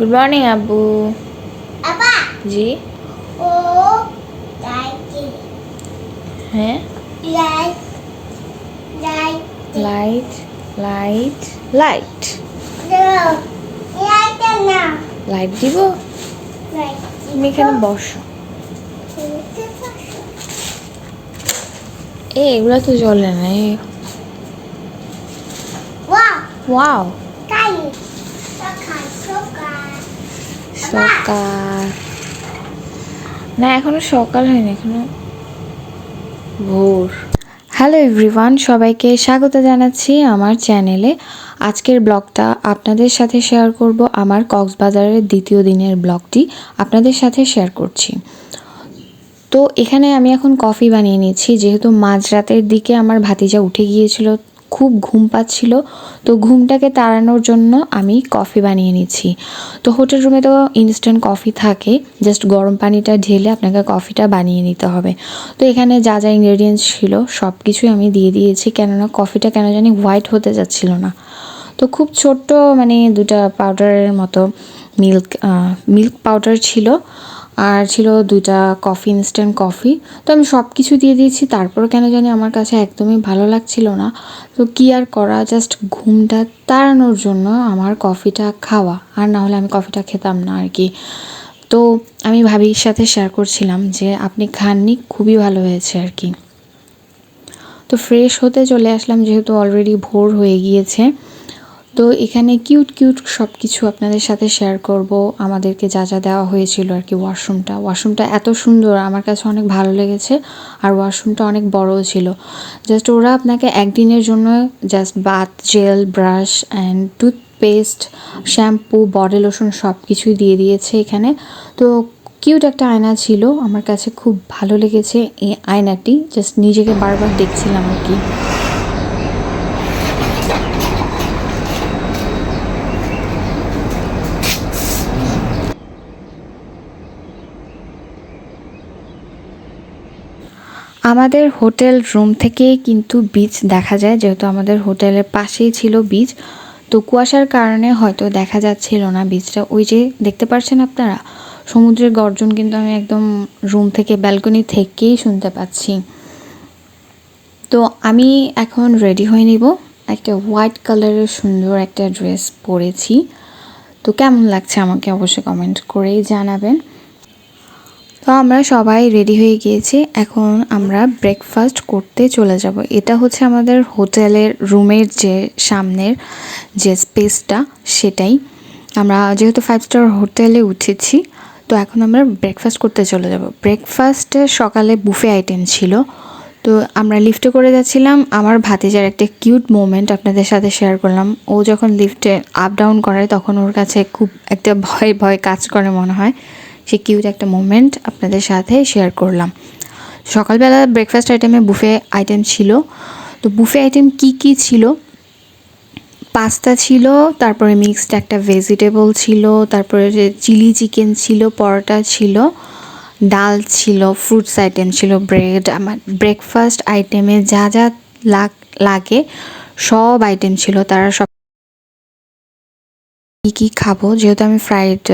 Good morning, Abu. Apa? Ji. Oh, lagi. Hah? Iya. Lagi. Light light light light দিব? তুমি এখানে বসো। এ, এগুলো তো জ্বলে না, এ। ওয়াও সকাল। না, এখনও সকাল হয়নি, এখনও ভোর। হ্যালো এভরিওয়ান সবাইকে স্বাগত জানাচ্ছি আমার চ্যানেলে আজকের ব্লগটা আপনাদের সাথে শেয়ার করব আমার কক্সবাজারের দ্বিতীয় দিনের ব্লগটি আপনাদের সাথে শেয়ার করছি। তো এখানে আমি এখন কফি বানিয়ে নিয়েছি, যেহেতু মাঝরাতের দিকে আমার ভাতিজা উঠে গিয়েছিল খুব ঘুম পাচ্ছিল। তো ঘুমটাকে তাড়ানোর জন্য আমি কফি বানিয়ে নিচ্ছি। তো হোটেল রুমে তো ইনস্ট্যান্ট কফি থাকে। জাস্ট গরম পানিটা ঢেলে আপনাকে কফিটা বানিয়ে নিতে হবে। তো এখানে যা যা ইনগ্রেডিয়েন্টস ছিল সব কিছুই আমি দিয়ে দিয়েছি। কেননা কফিটা কেন জানি হোয়াইট হতে যাচ্ছিল না। তো খুব ছোট্ট মানে দুটা পাউডারের মতো মিল্ক মিল্ক পাউডার ছিল। আর ছিল দুইটা কফি ইনস্ট্যান্ট কফি তো আমি সব কিছু দিয়ে দিয়েছি তারপর কেন জানি আমার কাছে একদমই ভালো লাগছিল না। তো কি আর করা জাস্ট ঘুমটা তাড়ানোর জন্য আমার কফিটা খাওয়া। আর না হলে আমি কফিটা খেতাম না আর কি। তো আমি ভাবির সাথে শেয়ার করছিলাম যে, আপনি খাননি, খুবই ভালো হয়েছে আর কি। তো ফ্রেশ হতে চলে আসলাম, যেহেতু অলরেডি ভোর হয়ে গিয়েছে। তো এখানে কিউট কিউট সব কিছু আপনাদের সাথে শেয়ার করব। আমাদেরকে যা যা দেওয়া হয়েছিল আর কি ওয়াশরুমটা ওয়াশরুমটা এত সুন্দর, আমার কাছে অনেক ভালো লেগেছে আর ওয়াশরুমটা অনেক বড়ও ছিল। জাস্ট ওরা আপনাকে একদিনের জন্য just bath gel brush and toothpaste shampoo body lotion সব কিছুই দিয়ে দিয়েছে এখানে। তো কিউট একটা আয়না ছিল, আমার কাছে খুব ভালো লেগেছে এই আয়নাটি। জাস্ট নিজেকে বারবার দেখছিলাম আর কি। আমাদের হোটেল রুম থেকেই কিন্তু বিচ দেখা যায়, যেহেতু আমাদের হোটেলের পাশেই ছিল বিচ তো কুয়াশার কারণে হয়তো দেখা যাচ্ছিল না বিচটা ওই যে দেখতে পাচ্ছেন আপনারা? সমুদ্রের গর্জন কিন্তু আমি একদম রুম থেকে ব্যালকনি থেকেই শুনতে পাচ্ছি। তো আমি এখন রেডি হয়ে নিব। একটা হোয়াইট কালারের সুন্দর একটা ড্রেস পরেছি। তো কেমন লাগছে আমাকে অবশ্যই কমেন্ট করেই জানাবেন। তো আমরা সবাই রেডি হয়ে গিয়েছি। এখন আমরা ব্রেকফাস্ট করতে চলে যাব। এটা হচ্ছে আমাদের হোটেলের রুমের যে সামনের যে স্পেসটা সেটাই। আমরা যেহেতু ফাইভ স্টার হোটেলে উঠেছি, তো এখন আমরা ব্রেকফাস্ট করতে চলে যাব। ব্রেকফাস্টে সকালে বুফে আইটেম ছিল। তো আমরা লিফটে করে যাচ্ছিলাম। আমার ভাতিজার একটা কিউট মোমেন্ট আপনাদের সাথে শেয়ার করলাম। ও যখন লিফটে আপ ডাউন করে তখন ওর কাছে খুব একটা ভয় ভয় কাজ করে মনে হয়। সে কিউট একটা মোমেন্ট আপনাদের সাথে শেয়ার করলাম। সকালবেলা ব্রেকফাস্ট আইটেমে বুফে আইটেম ছিল। তো বুফে আইটেম কি কি ছিল? পাস্তা ছিল, তারপরে মিক্সড একটা ভেজিটেবল ছিল, তারপরে যে চিলি চিকেন ছিল, পরোটা ছিল, ডাল ছিল ফ্রুটস আইটেম ছিল ব্রেড আমার ব্রেকফাস্ট আইটেমে যা যা লাগ- সব আইটেম ছিল, তারা সব কী কী খাব? যেহেতু আমি ফ্রাইড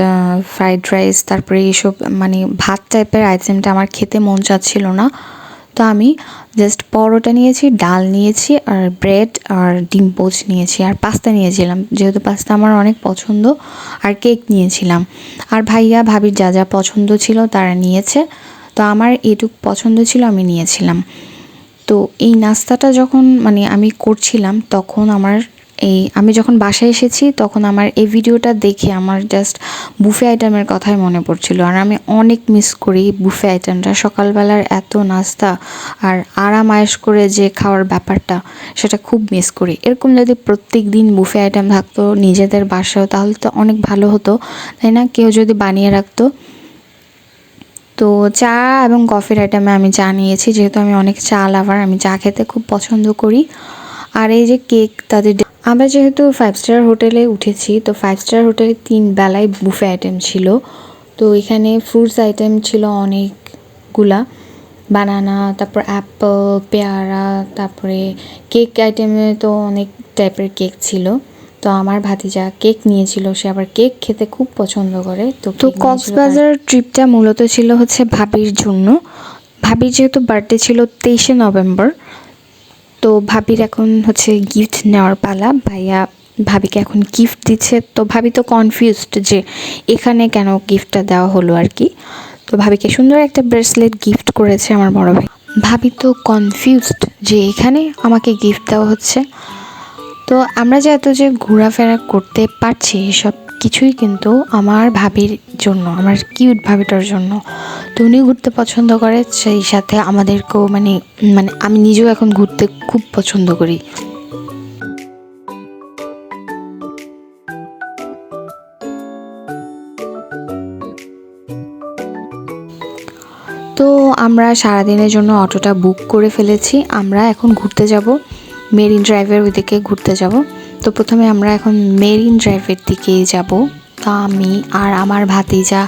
ফ্রাইড রাইস তারপরে এইসব মানে ভাত টাইপের আইটেমটা আমার খেতে মন চাচ্ছিল না। তো আমি জাস্ট পরোটা নিয়েছি, ডাল নিয়েছি, আর ব্রেড আর ডিম পোচ নিয়েছি, আর পাস্তা নিয়েছিলাম। যেহেতু পাস্তা আমার অনেক পছন্দ, আর কেক নিয়েছিলাম। আর ভাইয়া, ভাবির যা যা পছন্দ ছিল তারা নিয়েছে। তো আমার এটুক পছন্দ ছিল আমি নিয়েছিলাম। তো এই নাস্তাটা যখন মানে আমি করছিলাম, তখন আমার এই, আমি যখন বাসায় এসেছি, তখন আমার এই ভিডিওটা দেখে আমার জাস্ট বুফে আইটেমের কথাই মনে পড়ছিল। আর আমি অনেক মিস করি বুফে আইটেমটা সকালবেলার এত নাস্তা আর আরাম আয়েস করে যে খাওয়ার ব্যাপারটা, সেটা খুব মিস করি। এরকম যদি প্রত্যেক দিন বুফে আইটেম থাকতো নিজেদের বাসায় তাহলে তো অনেক ভালো হতো, তাই না? কেউ যদি বানিয়ে রাখতো। তো চা এবং কফির আইটেমে আমি চা নিয়েছি। যেহেতু আমি অনেক চা লাভার আমি চা খেতে খুব পছন্দ করি। আর এই যে কেক তাদের আমরা যেহেতু ফাইভ স্টার হোটেলে উঠেছি তো ফাইভ স্টার হোটেলে তিন বেলায় বুফে আইটেম ছিল। তো এখানে ফ্রুটস আইটেম ছিল অনেকগুলা। বানানা তারপর অ্যাপল পেয়ারা তারপরে কেক আইটেমে তো অনেক টাইপের কেক ছিল। তো আমার ভাতিজা কেক নিয়েছিল সে আবার কেক খেতে খুব পছন্দ করে। তো তো কক্সবাজার ট্রিপটা মূলত ছিল হচ্ছে ভাবির জন্য। ভাবির যেহেতু বার্থডে ছিল তেইশে নভেম্বর তো ভাবির এখন হচ্ছে গিফট নেওয়ার পালা। ভাইয়া ভাবিকে এখন গিফট দিচ্ছে। তো ভাবি তো কনফিউজড যে এখানে কেন গিফটটা দেওয়া হলো আর কি। তো ভাবিকে সুন্দর একটা ব্রেসলেট গিফট করেছে আমার বড় ভাই। ভাবি তো কনফিউজড যে এখানে আমাকে গিফট দেওয়া হচ্ছে। তো আমরা যে এত যে ঘোরাফেরা করতে পারছি এসব কিছুই কিন্তু আমার ভাবির জন্য, আমার কিউট ভাবিটার জন্য। তো উনি ঘুরতে পছন্দ করে, সেই সাথে আমাদেরকেও মানে মানে আমি নিজেও এখন ঘুরতে খুব পছন্দ করি। তো আমরা সারাদিনের জন্য অটোটা বুক করে ফেলেছি। আমরা এখন ঘুরতে যাব মেরিন ড্রাইভের ওইদিকে ঘুরতে যাব। তো প্রথমে আমরা এখন মেরিন ড্রাইভের দিকেই যাব। তা আমি আর আমার ভাতিজা।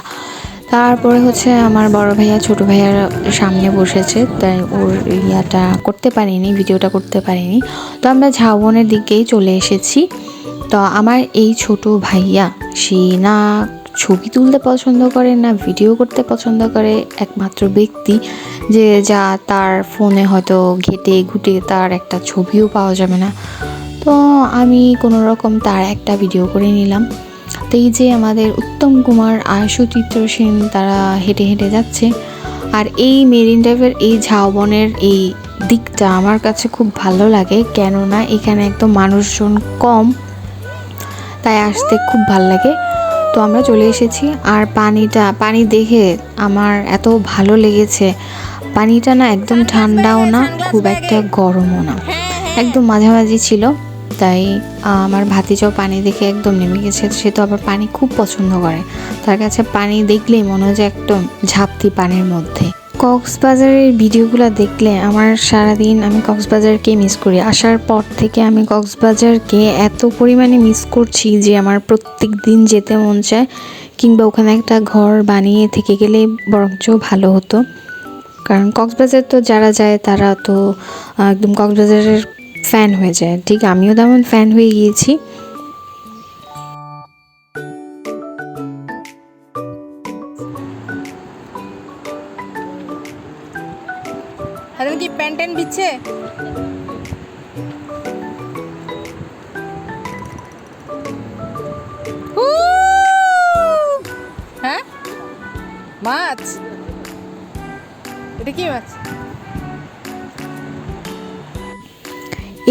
তারপরে হচ্ছে আমার বড় ভাইয়া, ছোট ভাইয়ার সামনে বসেছে, তাই ওর ইয়াটা করতে পারিনি, ভিডিওটা করতে পারিনি। তো আমরা ঝাউবনের দিকেই চলে এসেছি। তো আমার এই ছোট ভাইয়া, সে না ছবি তুলতে পছন্দ করে, না ভিডিও করতে পছন্দ করে, একমাত্র ব্যক্তি যে যা তার ফোনে হয়তো ঘেটে ঘুটে তার একটা ছবিও পাওয়া যাবে না। তো আমি কোনো রকম তার একটা ভিডিও করে নিলাম। এই যে আমাদের উত্তম কুমার আয়ুষ চিত্র সেন তারা হেঁটে হেঁটে যাচ্ছে। আর এই মেরিন ড্রাইভের এই ঝাউবনের এই দিকটা আমার কাছে খুব ভালো লাগে, কেননা এখানে একদম মানুষজন কম, তাই আসতে খুব ভালো লাগে। তো আমরা চলে এসেছি, আর পানিটা, পানি দেখে আমার এত ভালো লেগেছে। পানিটা না একদম ঠান্ডাও না, খুব একটা গরমও না। একদম মাঝামাঝি ছিল। তাই আমার ভাতিজাও পানি দেখে একদম নেমে গেছে। সে তো আবার পানি খুব পছন্দ করে। তার কাছে পানি দেখলেই মনে হয় যে একদম ঝাপতি পানির মধ্যে। কক্সবাজারের ভিডিওগুলো দেখলে আমার সারাদিন আমি কক্সবাজারকে মিস করি। আসার পর থেকে আমি কক্সবাজারকে এত পরিমাণে মিস করছি যে আমার প্রত্যেক দিন যেতে মন চায়, কিংবা ওখানে একটা ঘর বানিয়ে থেকে গেলে বরঞ্চ ভালো হতো। কারণ কক্সবাজার তো যারা যায় তারা তো একদম কক্সবাজারের ফ্যান হয়ে যায়। ঠিক, আমিও তেমন ফ্যান হয়ে গিয়েছি। তুমি কি প্যান্ট ট্যান্ট দিচ্ছে হ্যাঁ? মাছ? এটা কি মাছ?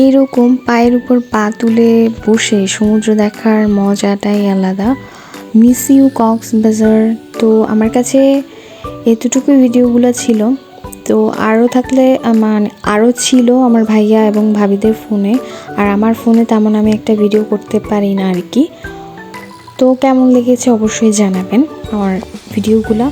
এইরকম পায়ের উপর পা তুলে বসে সমুদ্র দেখার মজাটাই আলাদা। মিস ইউ কক্সবাজার তো আমার কাছে এতটুকুই ভিডিওগুলো ছিল। তো আরও থাকলে আমার আরও ছিল আমার ভাইয়া এবং ভাবিদের ফোনে। আর আমার ফোনে তেমন আমি একটা ভিডিও করতে পারি না আর কি। তো কেমন লেগেছে অবশ্যই জানাবেন আমার ভিডিওগুলো।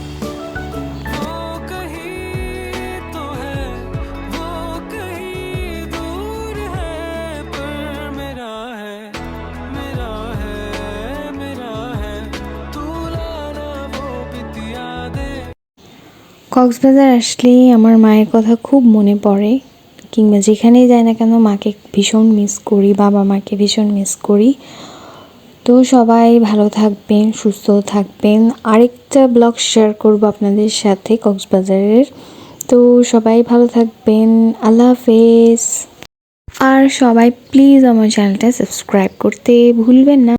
কক্সবাজার আসলেই আমার মায়ের কথা খুব মনে পড়ে, কিংবা যেখানেই যাই না কেন মাকে ভীষণ মিস করি, বাবা মাকে ভীষণ মিস করি। তো সবাই ভালো থাকবেন, সুস্থ থাকবেন। আরেকটা ব্লগ শেয়ার করব আপনাদের সাথে কক্সবাজারের। তো সবাই ভালো থাকবেন, আল্লাহ হাফেজ। আর সবাই প্লিজ আমার চ্যানেলটা সাবস্ক্রাইব করতে ভুলবেন না।